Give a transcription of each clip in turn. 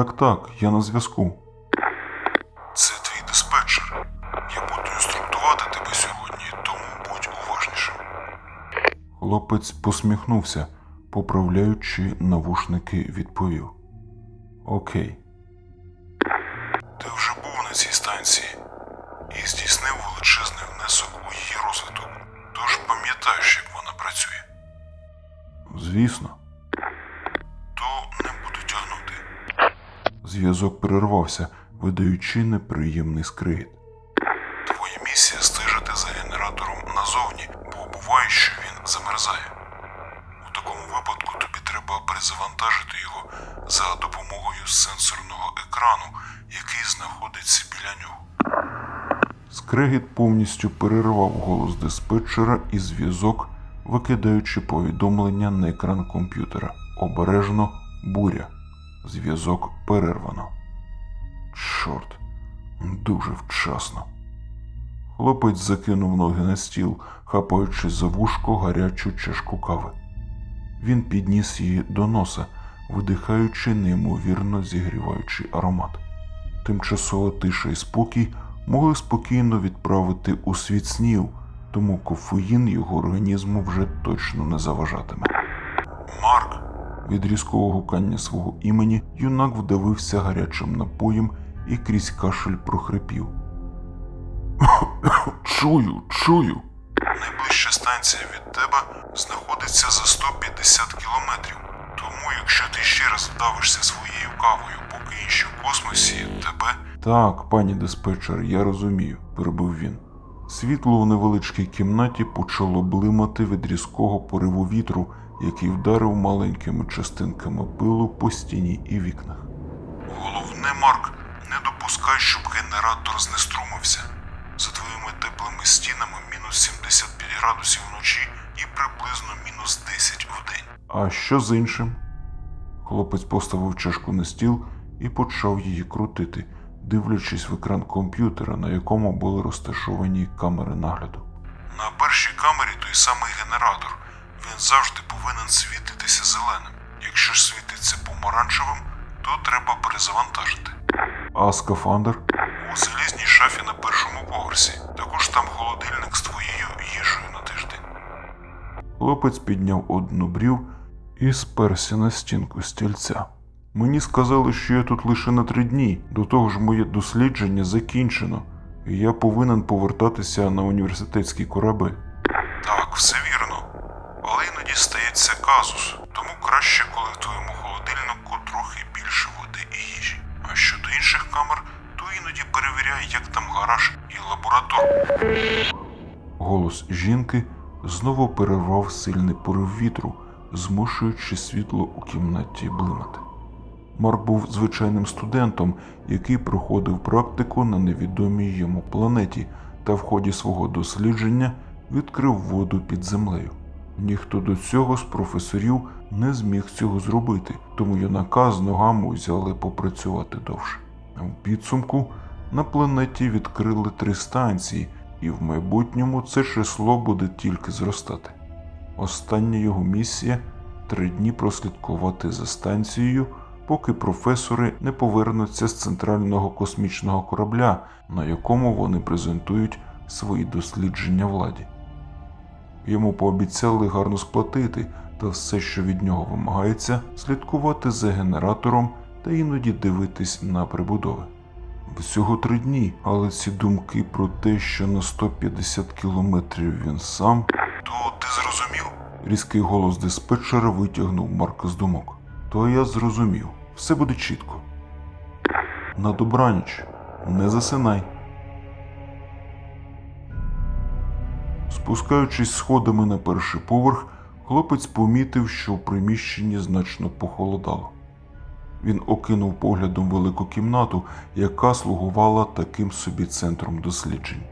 Так, так, я на зв'язку. Це твій диспетчер. Я буду інструктувати тебе сьогодні, тому будь уважнішим. Хлопець посміхнувся, поправляючи навушники, відповів. Окей. Ти вже був на цій станції і здійснив величезний внесок у її розвиток. Тож пам'ятаєш, як вона працює. Звісно, зв'язок перервався, видаючи неприємний скригіт. Твоя місія стежити за генератором назовні, бо буває, що він замерзає. У такому випадку тобі треба перезавантажити його за допомогою сенсорного екрану, який знаходиться біля нього. Скрегіт повністю перервав голос диспетчера і зв'язок, викидаючи повідомлення на екран комп'ютера. Обережно буря. Зв'язок перервано. Чорт, дуже вчасно. Хлопець закинув ноги на стіл, хапаючи за вушко гарячу чашку кави. Він підніс її до носа, видихаючи неймовірно зігріваючий аромат. Тимчасова тиша і спокій могли спокійно відправити у світ снів, тому кофеїн його організму вже точно не заважатиме. Марк, Від різкого гукання свого імені юнак вдавився гарячим напоєм і крізь кашель прохрипів. Чую, чую. найближча станція від тебе знаходиться за 150 кілометрів. Тому, якщо ти ще раз вдавишся своєю кавою, поки інші в космосі, тебе Так, пані диспетчер, я розумію, перебив він. Світло у невеличкій кімнаті почало блимати від різкого пориву вітру, який вдарив маленькими частинками пилу по стіні і вікнах. Головне, Марк, не допускай, щоб генератор знеструмився. За твоїми теплими стінами мінус 75 градусів вночі і приблизно мінус 10 вдень. А що з іншим? Хлопець поставив чашку на стіл і почав її крутити, дивлячись в екран комп'ютера, на якому були розташовані камери нагляду. На першій камері той самий генератор. Він завжди повинен світитися зеленим. Якщо ж світиться помаранчевим, то треба перезавантажити. А скафандр? У залізній шафі на першому поверсі. Також там холодильник з твоєю їжею на тиждень. Хлопець підняв одну брів і сперся на стінку стільця. Мені сказали, що я тут лише на три дні. До того ж, моє дослідження закінчено, і я повинен повертатися на університетський корабель. Так, все вірно. Але іноді стається казус, тому краще, коли в твоєму холодильнику трохи більше води і їжі. А щодо інших камер, то іноді перевіряй, як там гараж і лабораторія. Голос жінки знову перервав сильний порив вітру, змушуючи світло у кімнаті блимати. Марк був звичайним студентом, який проходив практику на невідомій йому планеті та в ході свого дослідження відкрив воду під землею. Ніхто до цього з професорів не зміг цього зробити, тому юнака з ногами взяли попрацювати довше. В підсумку на планеті відкрили три станції, і в майбутньому це число буде тільки зростати. Остання його місія три дні прослідкувати за станцією, поки професори не повернуться з центрального космічного корабля, на якому вони презентують свої дослідження владі. Йому пообіцяли гарно сплатити та все, що від нього вимагається, слідкувати за генератором та іноді дивитись на прибудови. Всього три дні, але ці думки про те, що на 150 кілометрів він сам, То ти зрозумів? різкий голос диспетчера витягнув Марка з думок. То я зрозумів, все буде чітко. На добраніч, не засинай. Спускаючись сходами на перший поверх, хлопець помітив, що в приміщенні значно похолодало. Він окинув поглядом велику кімнату, яка слугувала таким собі центром досліджень.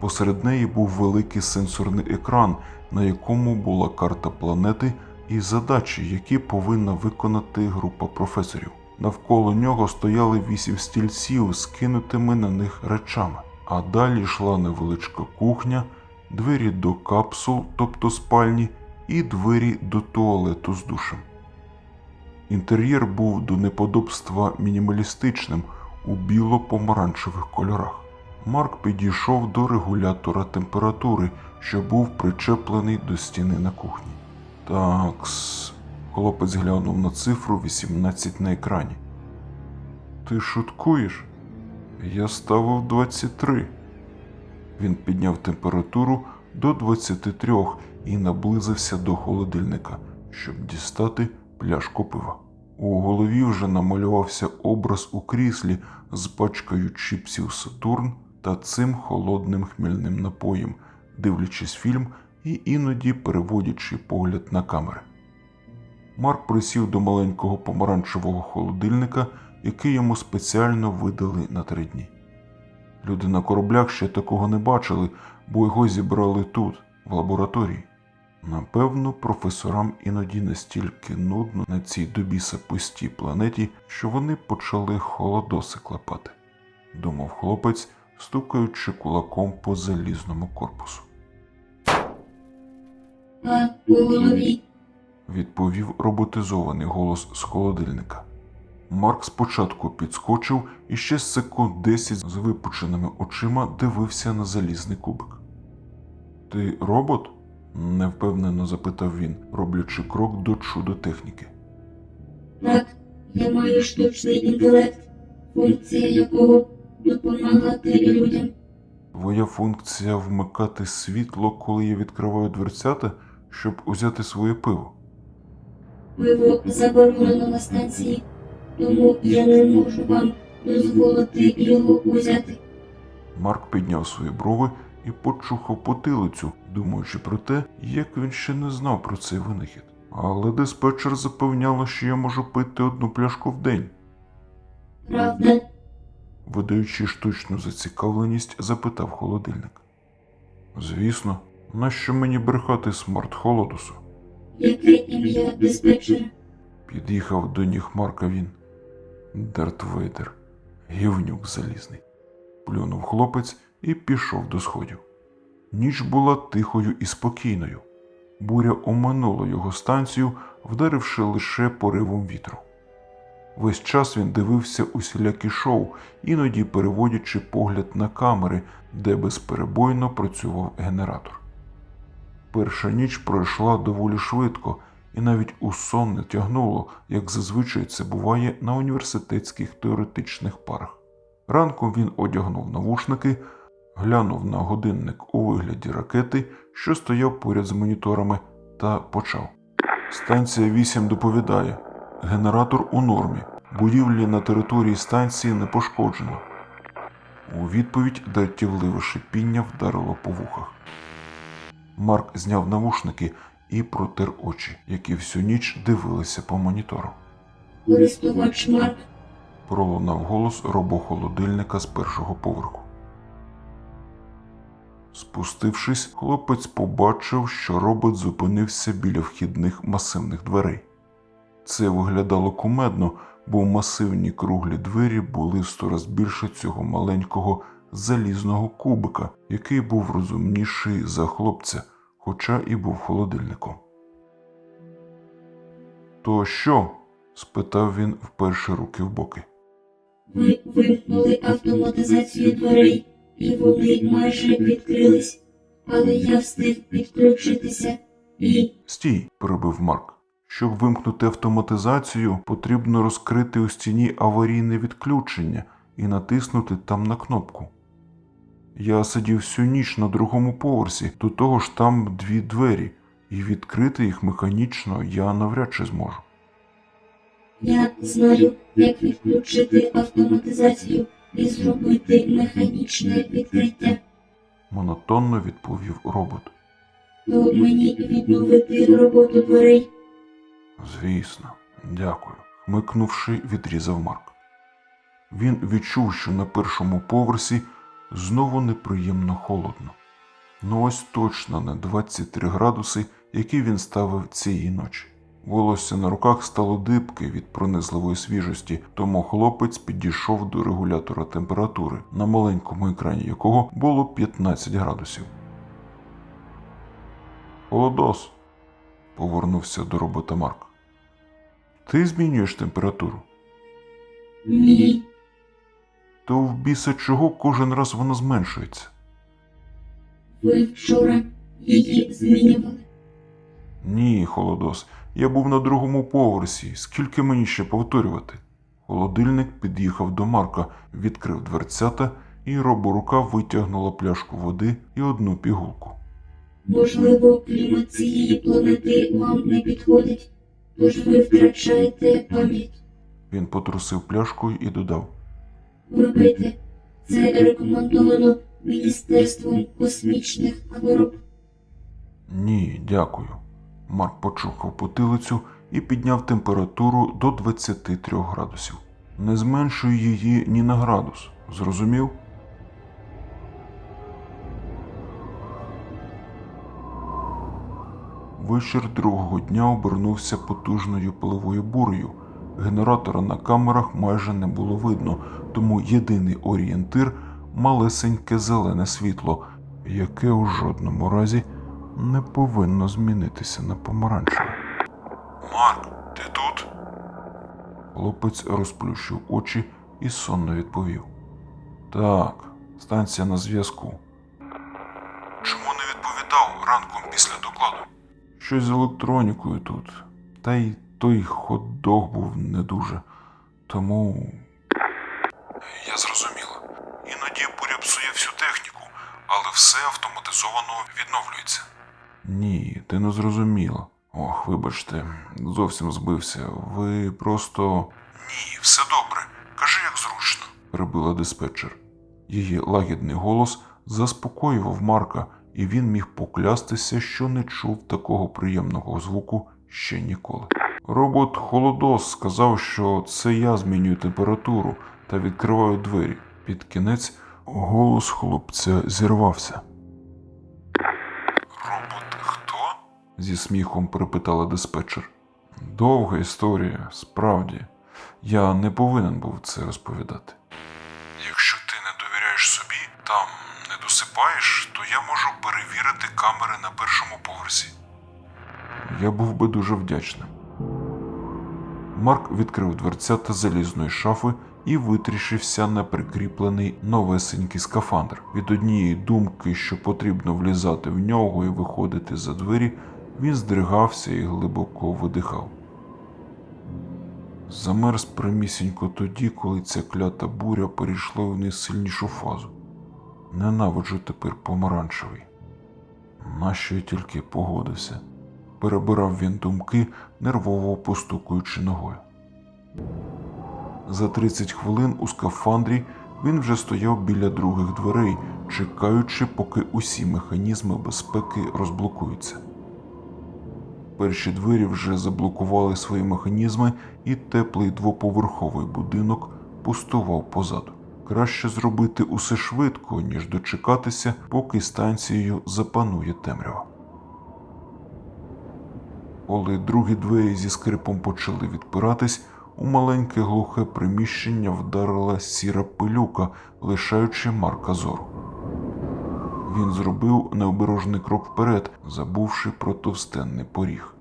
Посеред неї був великий сенсорний екран, на якому була карта планети і задачі, які повинна виконати група професорів. Навколо нього стояли вісім стільців з кинутими на них речами, а далі йшла невеличка кухня, двері до капсул, тобто спальні, і двері до туалету з душем. Інтер'єр був до неподобства мінімалістичним у біло-помаранчевих кольорах. Марк підійшов до регулятора температури, що був причеплений до стіни на кухні. Такс. Хлопець глянув на цифру 18 на екрані. Ти шуткуєш? Я ставив 23. Він підняв температуру до 23 і наблизився до холодильника, щоб дістати пляшку пива. У голові вже намалювався образ у кріслі з пачкою чіпсів Сатурн та цим холодним хмільним напоєм, дивлячись фільм і іноді переводячи погляд на камери. Марк присів до маленького помаранчевого холодильника, який йому спеціально видали на три дні. Люди на кораблях ще такого не бачили, бо його зібрали тут, в лабораторії. Напевно, професорам іноді настільки нудно на цій до біса пустій планеті, що вони почали холодоси клепати, думав хлопець, стукаючи кулаком по залізному корпусу. А по голові відповів роботизований голос з холодильника. Марк спочатку підскочив і ще секунд десять з випученими очима дивився на залізний кубик. Ти робот? невпевнено запитав він, роблячи крок до чудо-техніки. так, я маю штучний інтелект, функція якого допомагати людям. Твоя функція вмикати світло, коли я відкриваю дверцята, щоб узяти своє пиво. Пиво заборонено на станції, тому я не можу вам дозволити його узяти. Марк підняв свої брови і почухав потилицю, думаючи про те, як він ще не знав про цей винахід. Але диспетчер запевняла, що я можу пити одну пляшку в день. Правда, Видаючи штучну зацікавленість, запитав холодильник. Звісно, нащо мені брехати смарт холодусу? яке ім'я диспетчера? Під'їхав до ніг Марка він. Дарт Вейдер, гівнюк залізний. Плюнув хлопець і пішов до сходів. Ніч була тихою і спокійною. Буря оминула його станцію, вдаривши лише поривом вітру. Весь час він дивився усілякі шоу, іноді переводячи погляд на камери, де безперебойно працював генератор. Перша ніч пройшла доволі швидко, і навіть у сон не тягнуло, як зазвичай це буває на університетських теоретичних парах. Ранком він одягнув навушники, глянув на годинник у вигляді ракети, що стояв поряд з моніторами, та почав. Станція 8 доповідає: генератор у нормі. Будівлі на території станції не пошкоджено. У відповідь дратівливе шипіння вдарило по вухах. Марк зняв навушники і протер очі, які всю ніч дивилися по монітору. Користувач Марк, Пролунав голос робохолодильника з першого поверху. Спустившись, хлопець побачив, що робот зупинився біля вхідних масивних дверей. Це виглядало кумедно, бо масивні круглі двері були в сто раз більше цього маленького залізного кубика, який був розумніший за хлопця, хоча і був холодильником. То що? спитав він вперше руки в боки. ви вимкнули автоматизацію дверей, і вони майже відкрились, але я встиг підключитися і Стій, перебив Марк. Щоб вимкнути автоматизацію, потрібно розкрити у стіні аварійне відключення і натиснути там на кнопку. Я сидів всю ніч на другому поверсі, до того ж там дві двері, і відкрити їх механічно я навряд чи зможу. я знаю, як відключити автоматизацію і зробити механічне відкриття. Монотонно відповів робот. То мені відновити роботу дверей. Звісно, дякую. Хмикнувши, відрізав Марк. Він відчув, що на першому поверсі знову неприємно холодно. Ну ось точно на 23 градуси, які він ставив цієї ночі. Волосся на руках стало дибке від пронизливої свіжості, тому хлопець підійшов до регулятора температури, на маленькому екрані якого було 15 градусів. Холодос, повернувся до робота Марк. Ти змінюєш температуру? Ні. То в біса чого кожен раз вона зменшується? Ви вчора її змінювали. Ні, холодос. Я був на другому поверсі. Скільки мені ще повторювати? Холодильник під'їхав до Марка, відкрив дверцята, і роборука витягнула пляшку води і одну пігулку. Можливо, клімат цієї планети вам не підходить, тож ви втрачаєте пам'ять. Він потрусив пляшкою і додав: Вибийте. Це рекомендовано Міністерством космічних хвороб. Ні, дякую. Марк почухав потилицю і підняв температуру до 23 градусів. Не зменшуй її ні на градус. Зрозумів? Вечір другого дня обернувся потужною пиловою бурею. Генератора на камерах майже не було видно, тому єдиний орієнтир малесеньке зелене світло, яке у жодному разі не повинно змінитися на помаранчеве. Марк, ти тут? Хлопець розплющив очі і сонно відповів: Так, станція на зв'язку. Чому не відповідав ранком після докладу? Щось з електронікою тут. Та й той хот-дог був не дуже. Тому Я зрозуміла. Іноді буря псує всю техніку, але все автоматизовано відновлюється. ні, ти не зрозуміла. Ох, вибачте, зовсім збився. Ви просто. Ні, все добре. Кажи, як зручно. перебила диспетчер. Її лагідний голос заспокоював Марка, і він міг поклястися, що не чув такого приємного звуку ще ніколи. Робот Холодос сказав, що це я змінюю температуру та відкриваю двері. Під кінець голос хлопця зірвався. Робот хто? Зі сміхом перепитала диспетчер. Довга історія, справді. Я не повинен був це розповідати. Якщо ти не довіряєш собі, там не досипаєш, то я можу перевірити камери на першому поверсі. Я був би дуже вдячним. Марк відкрив дверцята залізної шафи і витрішився на прикріплений новесенький скафандр. Від однієї думки, що потрібно влізати в нього і виходити за двері, він здригався і глибоко видихав. Замерз примісінько тоді, коли ця клята буря перейшла в найсильнішу фазу. Ненавиджу тепер помаранчевий. Нащо я тільки погодився? Перебирав він думки, нервово постукуючи ногою. За 30 хвилин у скафандрі він вже стояв біля других дверей, чекаючи, поки усі механізми безпеки розблокуються. Перші двері вже заблокували свої механізми, і теплий двоповерховий будинок пустував позаду. Краще зробити усе швидко, ніж дочекатися, поки станцією запанує темрява. Коли другі двері зі скрипом почали відпиратись, у маленьке глухе приміщення вдарила сіра пилюка, лишаючи Марка зору. Він зробив необережний крок вперед, забувши про товстенний поріг.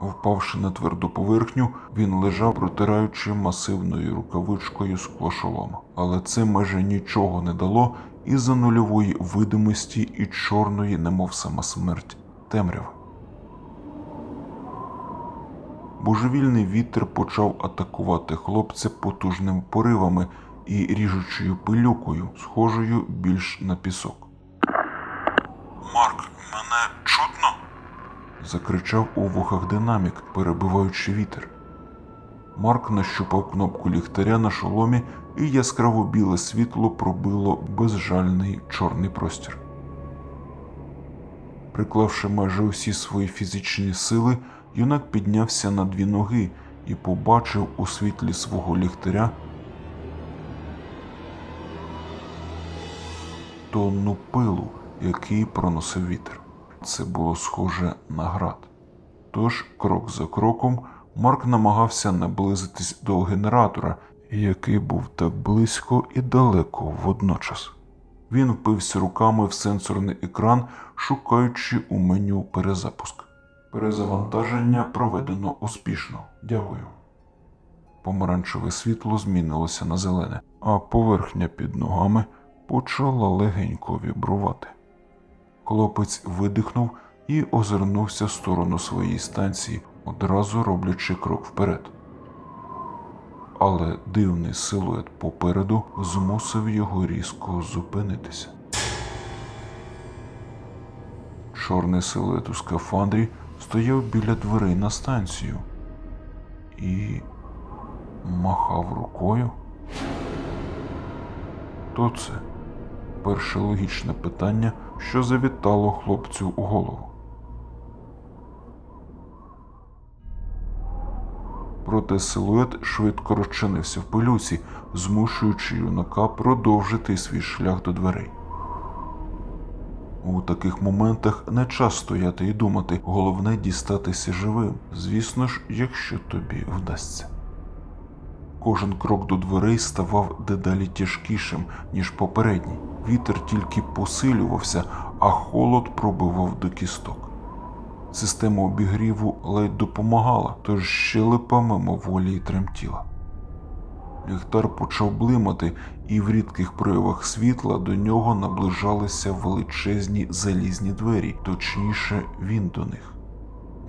Впавши на тверду поверхню, він лежав, протираючи масивною рукавичкою склошолома. Але це майже нічого не дало із-за нульової видимості і чорної, немов сама смерть, темряви. Божевільний вітер почав атакувати хлопця потужними поривами і ріжучою пилюкою, схожою більш на пісок. Марк, мене чутно? закричав у вухах динамік, перебиваючи вітер. Марк нащупав кнопку ліхтаря на шоломі, і яскраво біле світло пробило безжальний чорний простір. Приклавши майже усі свої фізичні сили, юнак піднявся на дві ноги і побачив у світлі свого ліхтаря тонну пилу, який проносив вітер. Це було схоже на град. Тож, крок за кроком, Марк намагався наблизитись до генератора, який був так близько і далеко водночас. Він впився руками в сенсорний екран, шукаючи у меню перезапуск. Перезавантаження проведено успішно. Дякую. Помаранчеве світло змінилося на зелене, а поверхня під ногами почала легенько вібрувати. Хлопець видихнув і озирнувся в сторону своєї станції, одразу роблячи крок вперед. Але дивний силует попереду змусив його різко зупинитися. Чорний силует у скафандрі стояв біля дверей на станцію і махав рукою. Хто це? Перше логічне питання, що завітало хлопцю у голову. Проте силует швидко розчинився в пилюці, змушуючи юнака продовжити свій шлях до дверей. У таких моментах не час стояти і думати, головне дістатися живим, звісно ж, якщо тобі вдасться. Кожен крок до дверей ставав дедалі тяжкішим, ніж попередній. Вітер тільки посилювався, а холод пробивав до кісток. Система обігріву ледь допомагала, тож щелепа мимоволі й тремтіла. Ліхтар почав блимати, і в рідких проявах світла до нього наближалися величезні залізні двері, точніше, він до них.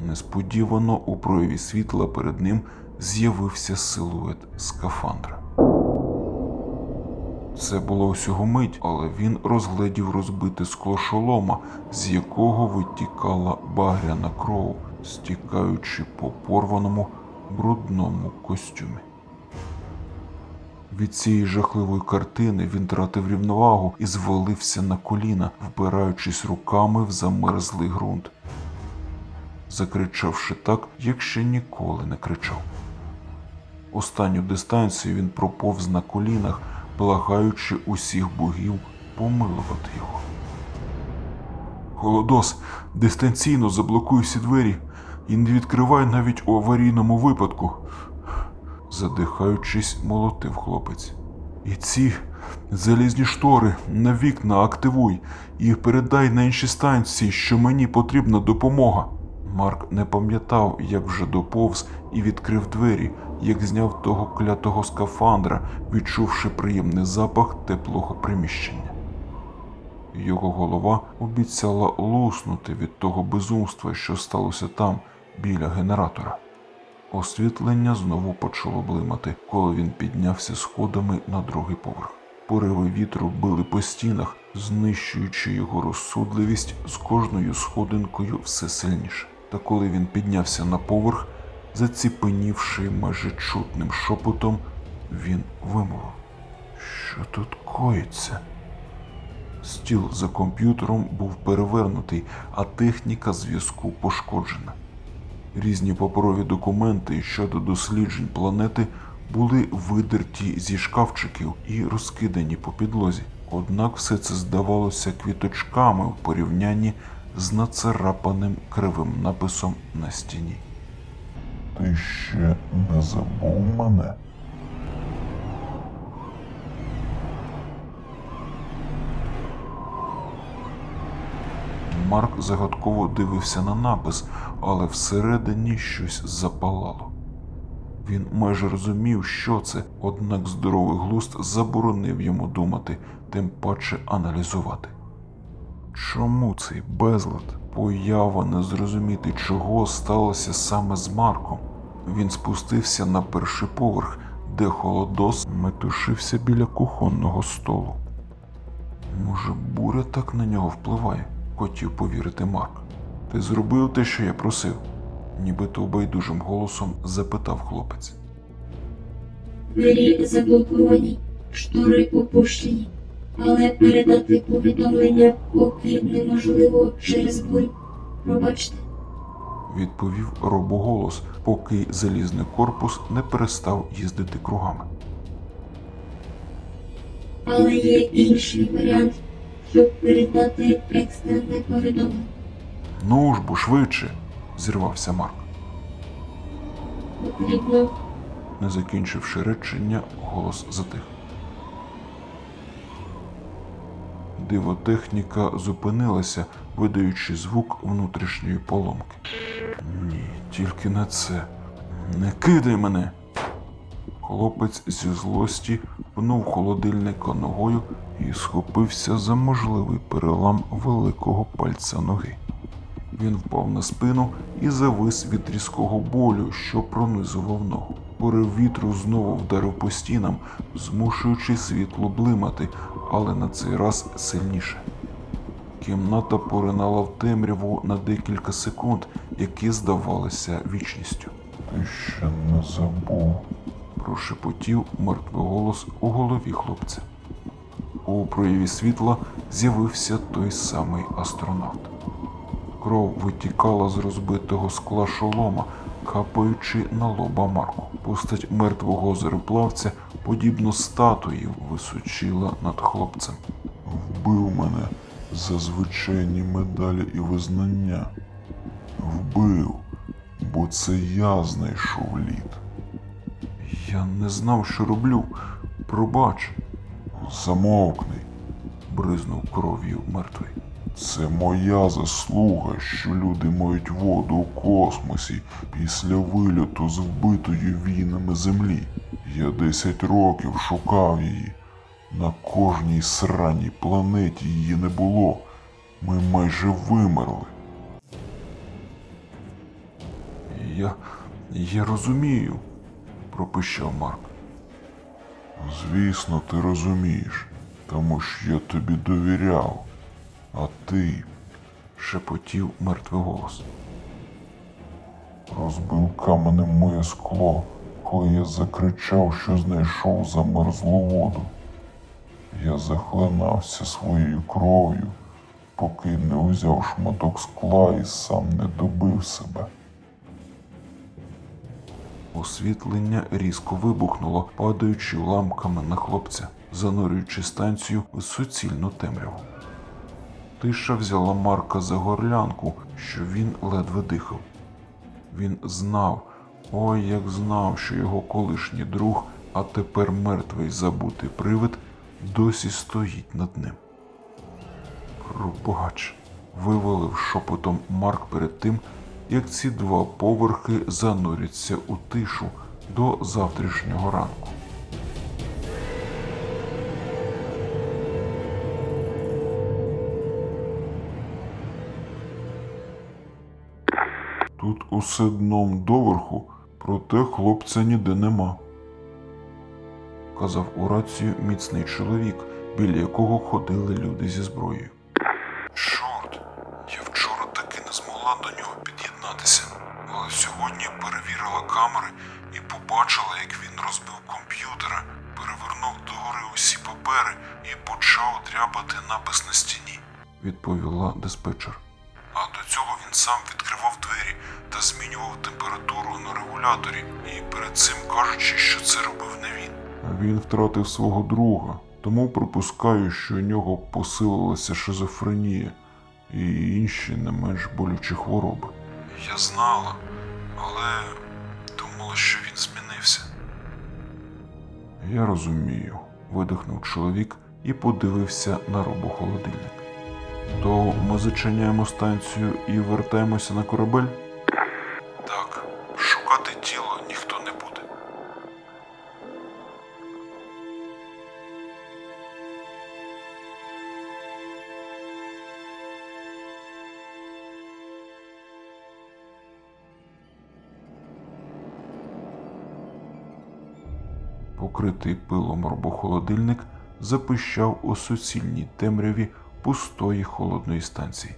Несподівано у прояві світла перед ним з'явився силует скафандра. Це було всього мить, але він розгледів розбите скло шолома, з якого витікала багряна кров, стікаючи по порваному брудному костюмі. Від цієї жахливої картини він тратив рівновагу і звалився на коліна, вбираючись руками в замерзлий ґрунт, закричавши так, як ще ніколи не кричав. Останню дистанцію він проповз на колінах, благаючи усіх богів помилувати його. Холодос, дистанційно заблокуй всі двері і не відкривай навіть у аварійному випадку. Задихаючись, молотив хлопець. І ці залізні штори на вікна активуй і передай на інші станції, що мені потрібна допомога. Марк не пам'ятав, як вже доповз і відкрив двері, як зняв того клятого скафандра, відчувши приємний запах теплого приміщення. Його голова обіцяла луснути від того безумства, що сталося там, біля генератора. Освітлення знову почало блимати, коли він піднявся сходами на другий поверх. Пориви вітру били по стінах, знищуючи його розсудливість з кожною сходинкою все сильніше. Та коли він піднявся на поверх, заціпенівши майже чутним шепотом, він вимовив. Що тут коїться? Стіл за комп'ютером був перевернутий, а техніка зв'язку пошкоджена. Різні паперові документи щодо досліджень планети були видерті зі шкафчиків і розкидані по підлозі. Однак все це здавалося квіточками в порівнянні з нацарапаним кривим написом на стіні. Ти ще не забув мене. Марк загадково дивився на напис, але всередині щось запалало. Він майже розумів, що це, однак здоровий глузд заборонив йому думати, тим паче аналізувати. Чому цей безлад, поява не зрозуміти, чого сталося саме з Марком? Він спустився на перший поверх, де холодос метушився біля кухонного столу. Може, буря так на нього впливає, хотів повірити Марк. Ти зробив те, що я просив? нібито байдужим голосом запитав хлопець. Двері заблоковані, штори опущені, але передати повідомлення поки неможливо через бурю. Пробачте. Відповів робоголос, поки залізний корпус не перестав їздити кругами. Але є інший варіант, щоб передати екстрене повідомлення. Ну ж бо швидше, зірвався Марк. Потрібно Не закінчивши речення, голос затих. Дивотехніка зупинилася, видаючи звук внутрішньої поломки. Ні, тільки не це. Не кидай мене. Хлопець зі злості пнув холодильника ногою і схопився за можливий перелам великого пальця ноги. Він впав на спину і завис від різкого болю, що пронизував ногу. Порив вітру знову вдарив по стінам, змушуючи світло блимати, але на цей раз сильніше. Кімната поринала в темряву на декілька секунд, які здавалися вічністю. Ти ще не забув. Прошепотів мертвий голос у голові хлопця. У прояві світла з'явився той самий астронавт. Кров витікала з розбитого скла шолома, капаючи на лоба Марку. Постать мертвого землеплавця, подібно статуї, височила над хлопцем. Вбив мене за звичайні медалі і визнання. Вбив, бо це я знайшов лід. Я не знав, що роблю. Пробач, Замовкни. бризнув кров'ю мертвий. Це моя заслуга, що люди мають воду у космосі після вильоту з вбитої війнами землі. Я 10 років шукав її. На кожній сраній планеті її не було. Ми майже вимерли. Я. я розумію, пропищав Марк. Звісно, ти розумієш, тому що я тобі довіряв. А ти шепотів мертвий голос. розбив каменем моє скло, коли я закричав, що знайшов замерзлу воду. Я захлинався своєю кров'ю, поки не узяв шматок скла і сам не добив себе. Освітлення різко вибухнуло, падаючи ламками на хлопця, занурюючи станцію в суцільну темряву. Тиша взяла Марка за горлянку, що він ледве дихав. Він знав, ой, як знав, що його колишній друг, а тепер мертвий забутий привид, досі стоїть над ним. Пробач, вивалив шепотом Марк перед тим, як ці два поверхи зануряться у тишу до завтрашнього ранку. Тут усе дном доверху, проте хлопця ніде нема. казав у рацію міцний чоловік, біля якого ходили люди зі зброєю. Напис на стіні, відповіла диспетчер. А до цього він сам відкривав двері та змінював температуру на регуляторі, і перед цим кажучи, що це робив не він. Він втратив свого друга, тому припускаю, що у нього посилилася шизофренія і інші не менш болючі хвороби. Я знала, але думала, що він змінився. Я розумію. Видихнув чоловік і подивився на робохолодильник. То ми зачиняємо станцію і вертаємося на корабель? Так, шукати тіло ніхто не буде. Покритий пилом робохолодильник запищав у суцільній темряві пустої холодної станції.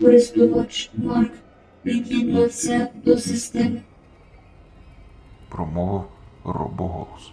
Користувач Марк під'єднався до системи. промовив робоголос.